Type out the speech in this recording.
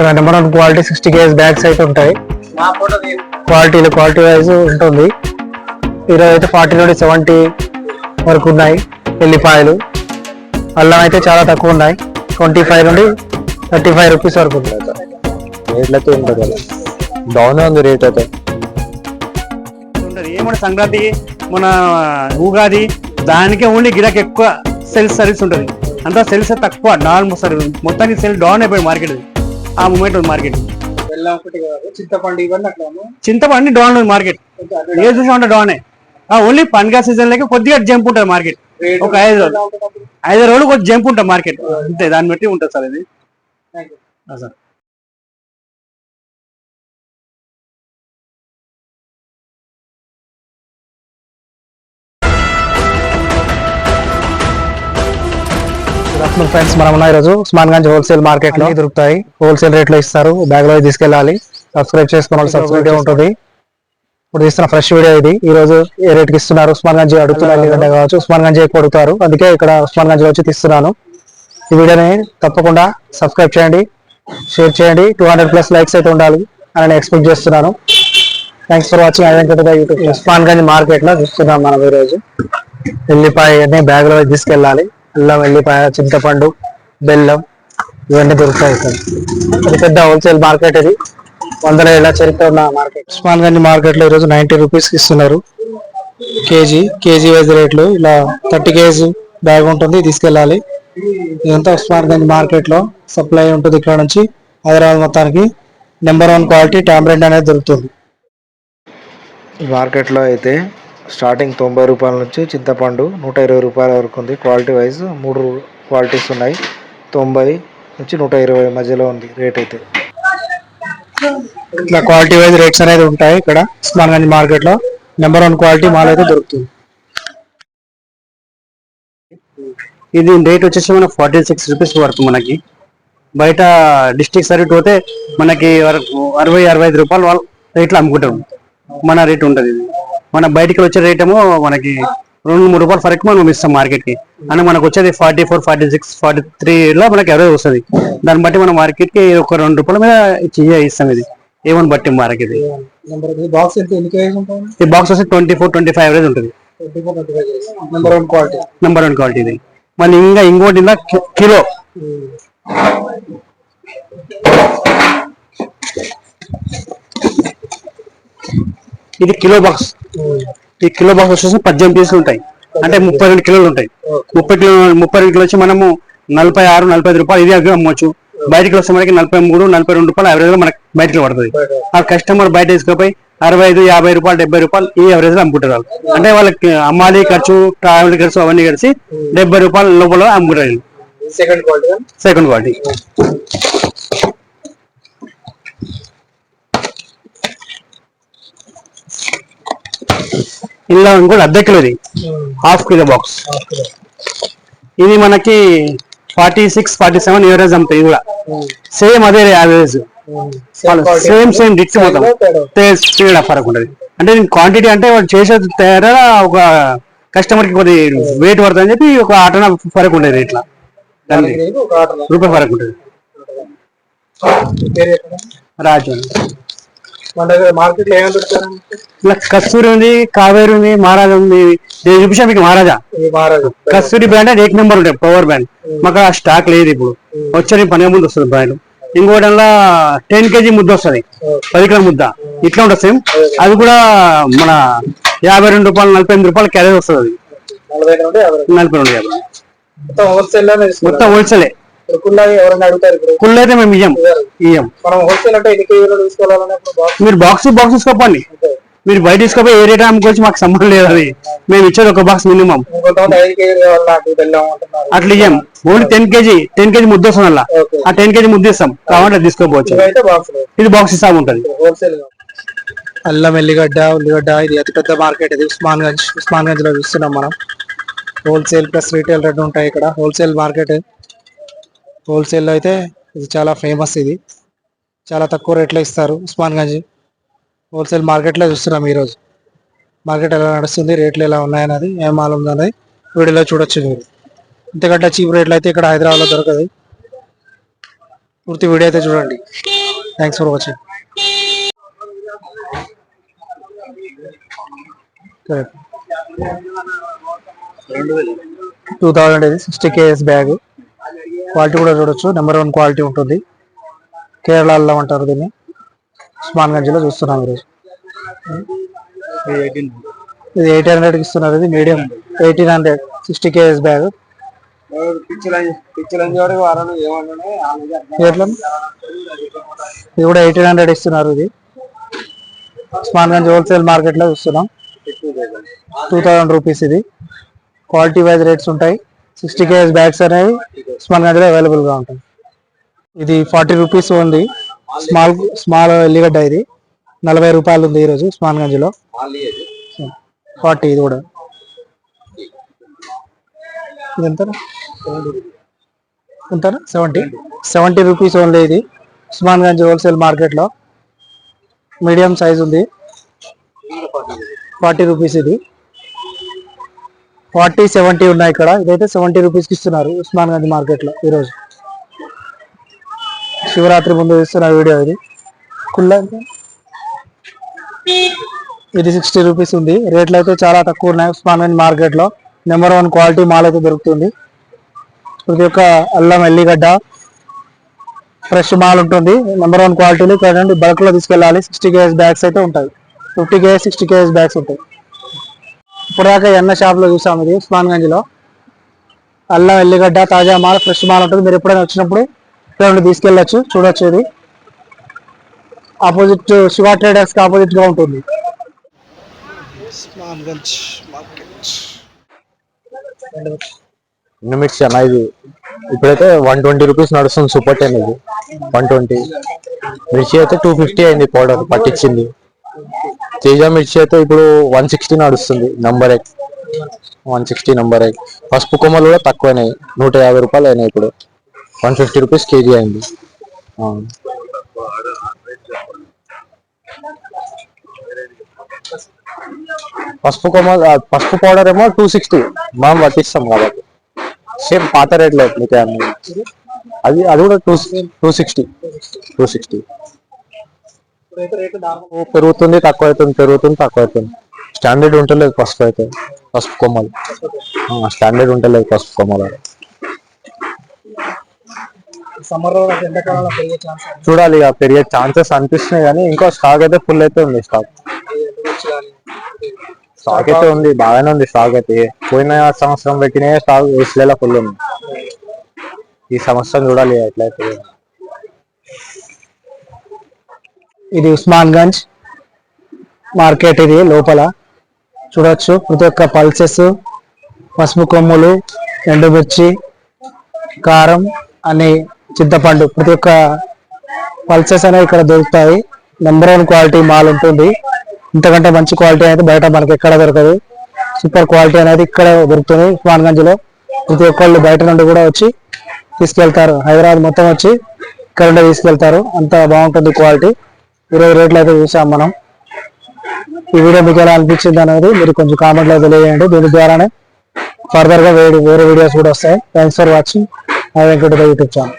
ఇక్కడ number one quality sixty KG bags అయితే ఉంటాయి. క్వాలిటీలు క్వాలిటీ వైజ్ ఉంటుంది. ఈరోజు అయితే ఫార్టీ నుండి సెవెంటీ వరకు ఉన్నాయి ఎల్లిపాయలు అల్లం అయితే చాలా తక్కువ ఉన్నాయి. ట్వంటీ ఫైవ్ నుండి థర్టీ ఫైవ్ రూపీస్ వరకు ఉంది. రేట్లతో ఉంటుంది బాగానే ఉంది రేట్ అయితే. ఉంటది ఏమన్నా సంక్రాంతి మన ఉగాది దానికే ఓన్లీ గిరాక్ ఎక్కువ సెల్స్ సర్వీస్ ఉంటుంది. అంతా సెల్స్ తక్కువ నార్మల్ సర్వీస్ మొత్తానికి సెల్ డౌన్ అయిపోయింది మార్కెట్ ఆ మూమెంట్ ఉంది మార్కెట్. బెల్లం ఒకటి కాదు చింతపండు ఇవన్నీ అట్లా చింతపండి డౌన్ ఉంది మార్కెట్. ఏ చూసా ఉంటే డౌన్. ఓన్లీ పండుగ సీజన్ లకి కొద్దిగా జంప్ ఉంటుంది మార్కెట్. ఒక ఐదు రోజులు. ఐదు రోజులు కొద్దిగా జంప్ ఉంటుంది మార్కెట్. అంతే దాన్ని బట్టి ఉంటుంది సార్ ఇది. ఆ సార్ ఫ్రెండ్స్ మనం ఉన్న ఈరోజు ఉస్మాన్ గంజ్ హోల్సేల్ మార్కెట్లో దొరుకుతాయి. హోల్సేల్ రేట్లో ఇస్తారు. బ్యాగ్లో తీసుకెళ్ళాలి. సబ్స్క్రైబ్ చేసుకున్న వాళ్ళు సబ్స్క్రైబ్ ఉంటుంది. ఇప్పుడు తీస్తున్న ఫ్రెష్ వీడియో ఇది. ఈ రోజు ఏ రేట్కి ఇస్తున్నారు? ఉస్మాన్ గంజ్ అడుగుతున్నారు? లేదంటే కావచ్చు. ఉస్మాన్ గంజ్ ఎక్కువ అడుగుతారు? అందుకే ఇక్కడ ఉస్మాన్ గంజ్లో వచ్చి తీస్తున్నాను. ఈ వీడియోని తప్పకుండా సబ్స్క్రైబ్ చేయండి. షేర్ చేయండి. టూ హండ్రెడ్ ప్లస్ లైక్స్ అయితే ఉండాలి అని నేను ఎక్స్పెక్ట్ చేస్తున్నాను. Thanks for watching identity YouTube Osman Gunj మార్కెట్లో చూస్తున్నాం మనం ఈ రోజు ఎల్లిపాయ అన్ని బ్యాగ్లో తీసుకెళ్ళాలి. అల్లం ఎల్లిపాయ చింతపండు బెల్లం ఇవన్నీ దొరుకుతాయి ఇక్కడ. ఇది పెద్ద హోల్సేల్ మార్కెట్ ఇది. వందల ఏళ్ళ చరిత్ర ఉన్న మార్కెట్ ఉస్మాన్ గంజ్ మార్కెట్లో ఈరోజు నైన్టీ రూపీస్కి ఇస్తున్నారు. కేజీ కేజీ వైజ్ రేట్లు ఇలా థర్టీ కేజీ బ్యాగ్ ఉంటుంది తీసుకెళ్ళాలి. ఇదంతా ఉస్మాన్ గంజ్ మార్కెట్లో సప్లై ఉంటుంది ఇక్కడ నుంచి. హైదరాబాద్ మొత్తానికి నెంబర్ వన్ క్వాలిటీ టామ్రెంట్ అనేది దొరుకుతుంది. ఈ మార్కెట్లో అయితే స్టార్టింగ్ తొంభై రూపాయల నుంచి చింతపండు నూట ఇరవై రూపాయల వరకు ఉంది. క్వాలిటీ వైజ్ మూడు క్వాలిటీస్ ఉన్నాయి. తొంభై నుంచి నూట ఇరవై మధ్యలో ఉంది రేట్ అయితే. ఇట్లా క్వాలిటీ వైజ్ రేట్స్ అనేది ఉంటాయి ఇక్కడ ఉస్మాన్గంజ్ మార్కెట్లో నెంబర్ వన్ క్వాలిటీ మాల్ అయితే దొరుకుతుంది. ఇది రేట్ వచ్చేసి మనకి ఫార్టీ సిక్స్ రూపీస్ వరకు మనకి. బయట డిస్టిక్ సర్వీట్ పోతే మనకి వరకు అరవై అరవై ఐదు రూపాయలు వాళ్ళు రేట్లో అమ్ముకుంటాం మన రేట్ ఉంటుంది ఇది. మన బయటికి వచ్చే రేట్ ఏమో మనకి రెండు మూడు రూపాయలు ఫరక్ మనం ఇస్తాం మార్కెట్కి. అని మనకు వచ్చేది forty four forty six forty three లో మనకి ఎవరేజ్ వస్తుంది. దాన్ని బట్టి మన మార్కెట్కి ఒక రెండు రూపాయల మీద ఇస్తాం ఇది. ఏమని బట్టి మార్కెట్ ఈ బాక్స్ వచ్చి twenty four twenty five average ఉంటుంది number one quality number one quality ఇది. మళ్ళీ ఇంకా ఇంకోటి కిలో. ఇది కిలో బాక్స్. ఈ కిలో బాక్స్ వచ్చేసి పద్దెనిమిది పీసులు ఉంటాయి. అంటే ముప్పై రెండు కిలోలు ఉంటాయి. ముప్పై కిలో ముప్పై రెండు కిలో వచ్చి మనము నలభై ఆరు నలభై ఐదు రూపాయలు ఇది అవి అమ్మొచ్చు. బయటికి వస్తే మనకి నలభై మూడు నలభై రెండు రూపాయలు అవరేజ్ మనకి బయటకి పడుతుంది. ఆ కస్టమర్ బయట తీసుకుపోయి అరవై ఐదు యాభై రూపాయలు డెబ్బై రూపాయలు ఈ అవరేజ్లో అమ్ముకుంటారు. అంటే వాళ్ళకి అమ్మాలి ఖర్చు ట్రావెల్ ఖర్చు అవన్నీ కలిసి డెబ్బై రూపాయల లోపల అమ్ముకుంటారు సెకండ్ క్వాలిటీ సెకండ్ క్వాలిటీ ఇలా ఇంకోటి అర్ధ కిలోది హాఫ్ కిలో బాక్స్ ఇది మనకి forty six forty seven average అమ్ముతాయి ఇది కూడా. సేమ్ అదే యావరేజ్ సేమ్ సేమ్ డిట్ మొత్తం. తేడా ఫరక్ ఉంటుంది. అంటే క్వాంటిటీ అంటే వాడు చేసే తేడా ఒక కస్టమర్కి కొద్ది వెయిట్ పడుతుంది అని చెప్పి ఒక ఆటన ఫరక్ ఉంటుంది రేట్లా రూపాయి ఫరక్ ఉంటుంది. రాజు. మన దగ్గర మార్కెట్ ఇలా కస్తూరి ఉంది కావేరి ఉంది మహారాజా ఉంది. నేను చూపించా మీకు మహారాజా? మహారాజు. కస్తూరి బ్రాండ్ అంటే ఏక్ నెంబర్ ఉంటాయి పవర్ బ్రాండ్ మాకు ఆ స్టాక్ లేదు ఇప్పుడు. వచ్చే పని ముందు వస్తుంది బ్రాండ్ ఇంకోటి టెన్ కేజీ ముద్ద వస్తుంది. పది కిలో ముద్ద. ఇట్లా ఉంటుంది సేమ్ అది. కూడా మన యాభై రెండు రూపాయలు నలభై ఎనిమిది రూపాయలు క్యారేజ్ వస్తుంది అది. నలభై నుండి యాభై నలభై రెండు యాభై మొత్తం హోల్సేల్ మొత్తం హోల్సేలే కుళ్ళు అయితే మేము ఇయ్యం. ఇయ్యం. మీరు బాక్స్ బాక్స్ తీసుకోపండి. మీరు బయట తీసుకోపోయి ఏ రేట్ అమ్ముకోవచ్చు మాకు సంబంధం లేదు అది. మేము ఇచ్చేది ఒక బాక్స్ మినిమం అట్లా ఇయ్యం. Only ten KG ten KG ముద్ద వస్తుంది అలా. ఆ టెన్ కేజీ ముద్ద ఇస్తాం. కావాలంటే తీసుకోపోవచ్చు. ఇది బాక్స్ ఇస్తా ఉంటది. హోల్సేల్ అల్లం ఎల్లిగడ్డ ఉల్లిగడ్డ ఇది అతి పెద్ద మార్కెట్ ఇది. ఉస్మాన్ గంజ్ ఉస్మాన్ గంజ్లో చూస్తున్నాం మనం. హోల్సేల్ ప్లస్ రీటైల్ రెండు ఉంటాయి ఇక్కడ. హోల్సేల్ మార్కెట్ హోల్సేల్లో అయితే ఇది చాలా ఫేమస్ ఇది. చాలా తక్కువ రేట్లో ఇస్తారు ఉస్మాన్ గంజ్. హోల్సేల్ మార్కెట్లో చూస్తున్నాం ఈ రోజు మార్కెట్ ఎలా నడుస్తుంది రేట్లు ఎలా ఉన్నాయన్నది ఏం మాల్ ఉందన్నది వీడియోలో చూడొచ్చు మీరు. ఇంతకంటే చీప్ రేట్లు అయితే ఇక్కడ హైదరాబాద్లో దొరకదు. పూర్తి వీడియో అయితే చూడండి. Thanks for watching two thousand ఇది సిక్స్టీ కేఎస్ బ్యాగ్ క్వాలిటీ కూడా చూడొచ్చు. నెంబర్ వన్ క్వాలిటీ ఉంటుంది. కేరళలో అంటారు దీన్ని. ఉస్మాన్ గంజ్లో చూస్తున్నాం ఈరోజు. ఇది ఎయిట్ హండ్రెడ్కి ఇస్తున్నారు. ఇది medium eighteen hundred sixty KS bag ఎట్లా? ఇది కూడా ఎయిటీన్ హండ్రెడ్ ఇస్తున్నారు ఇది. ఉస్మాన్ గంజ్ హోల్సేల్ మార్కెట్లో చూస్తున్నాం. టూ థౌసండ్ రూపీస్ ఇది. క్వాలిటీ వైజ్ రేట్స్ ఉంటాయి. సిక్స్టీ కేఎస్ బ్యాగ్స్ అనేవి ఉస్మాన్ గంజ్లో అవైలబుల్గా ఉంటాయి. ఇది ఫార్టీ రూపీస్ ఉంది. స్మాల్ స్మాల్ ఎల్లిగడ్డ ఇది. నలభై రూపాయలు ఉంది ఈరోజు ఉస్మాన్ గంజ్లో ఫార్టీ ఇది కూడా. ఇది ఎంత? ఎంత? సెవెంటీ. సెవెంటీ రూపీస్ ఓన్లీ ఇది. ఉస్మాన్ గంజ్ హోల్సేల్ మార్కెట్లో మీడియం సైజ్ ఉంది. ఫార్టీ రూపీస్ ఇది. ఫార్టీ సెవెంటీ ఉన్నాయి ఇక్కడ. ఇదైతే సెవెంటీ రూపీస్కి ఇస్తున్నారు ఉస్మాన్ గంజ్ మార్కెట్లో ఈరోజు. శివరాత్రి ముందు ఇస్తున్న వీడియో ఇది. కుల్ల ఇది సిక్స్టీ రూపీస్ ఉంది. రేట్లు అయితే చాలా తక్కువ ఉన్నాయి ఉస్మాన్ గంజ్ మార్కెట్లో నెంబర్ వన్ క్వాలిటీ మాల్ అయితే దొరుకుతుంది. ప్రతి ఒక్క అల్లం ఎల్లిగడ్డ. ఫ్రెష్ మాల్ ఉంటుంది. నెంబర్ వన్ క్వాలిటీలో ఇక్కడ బల్క్లో తీసుకెళ్ళాలి. సిక్స్టీ కేఎస్ బ్యాగ్స్ అయితే ఉంటాయి. Fifty KS sixty KS bags ఉంటాయి. ఇప్పటిదాకా ఎన్న షాప్లో చూసాం ఇది ఉస్మాన్ గంజ్లో అల్లం ఎల్లిగడ్డ తాజా మాల్ ఫ్రెష్ మాల్ ఉంటుంది. మీరు ఎప్పుడైనా వచ్చినప్పుడు ఇక్కడ నుండి తీసుకెళ్ళచ్చు చూడొచ్చు ఇది. ఆపోజిట్ శివ ట్రేడర్స్కి ఆపోజిట్గా ఉంటుంది మార్కెట్. అన్న ఇది. ఇప్పుడైతే వన్ ట్వంటీ రూపీస్ నడుస్తుంది సూపర్ టెన్ ఇది. వన్ ట్వంటీ మిర్చి అయితే టూ ఫిఫ్టీ అయింది పౌడర్ పట్టించింది. తేజ మిర్చి అయితే ఇప్పుడు వన్ సిక్స్టీ నడుస్తుంది number eight one sixty number eight పసుపు కొమ్మలు కూడా తక్కువైనాయి నూట యాభై రూపాయలు అయినాయి ఇప్పుడు. వన్ ఫిఫ్టీ రూపీస్ కేజీ అయింది. పసుపు కొమ్మ పసుపు పౌడర్ ఏమో టూ సిక్స్టీ మనం పట్టిస్తాం కాబట్టి. సేమ్ పాత రేట్లో మీకు అది అది కూడా two two sixty two sixty పెరుగుతుంది తక్కువ అవుతుంది పెరుగుతుంది తక్కువ అవుతుంది స్టాండర్డ్ ఉంటలేదు పసుపు అయితే. పసుపు కొమ్మలు. స్టాండర్డ్ ఉంటలేదు పసుపు కొమ్మలు. చూడాలి ఇక పెరిగే ఛాన్సెస్ అనిపిస్తున్నాయి కానీ ఇంకో స్టాక్ అయితే ఫుల్ అయితే ఉంది స్టాక్ స్టాక్ అయితే ఉంది బాగానే ఉంది స్టాక్ అయితే. పోయిన సంవత్సరం పెట్టిన స్టాక్ ఫుల్ ఉంది. ఈ సంవత్సరం చూడాలి ఎట్లయితే. ఇది ఉస్మాన్ గంజ్ మార్కెట్ ఇది లోపల. చూడొచ్చు ప్రతి ఒక్క పల్సెస్ పసుపు కొమ్ములు ఎండుమిర్చి కారం అని చింతపండు. ప్రతి ఒక్క పల్సెస్ అనేవి ఇక్కడ దొరుకుతాయి. నెంబర్ వన్ క్వాలిటీ మాల్ ఉంటుంది. ఇంతకంటే మంచి క్వాలిటీ అనేది బయట మనకి ఎక్కడ దొరకదు. సూపర్ క్వాలిటీ అనేది ఇక్కడ దొరుకుతుంది ఉస్మాన్ గంజ్లో ప్రతి ఒక్కళ్ళు బయట నుండి కూడా వచ్చి తీసుకెళ్తారు. హైదరాబాద్ మొత్తం వచ్చి ఇక్కడ నుండి తీసుకెళ్తారు. అంత బాగుంటుంది క్వాలిటీ ఈరోజు రేట్లు అయితే చూసాం మనం. ఈ వీడియో మీకు ఎలా అనిపించింది అనేది మీరు కొంచెం కామెంట్లో తెలియజేయండి. దీని ద్వారానే ఫర్దర్గా వేరే వేరే వీడియోస్ కూడా వస్తాయి. Thanks for watching Venkata YouTube channel.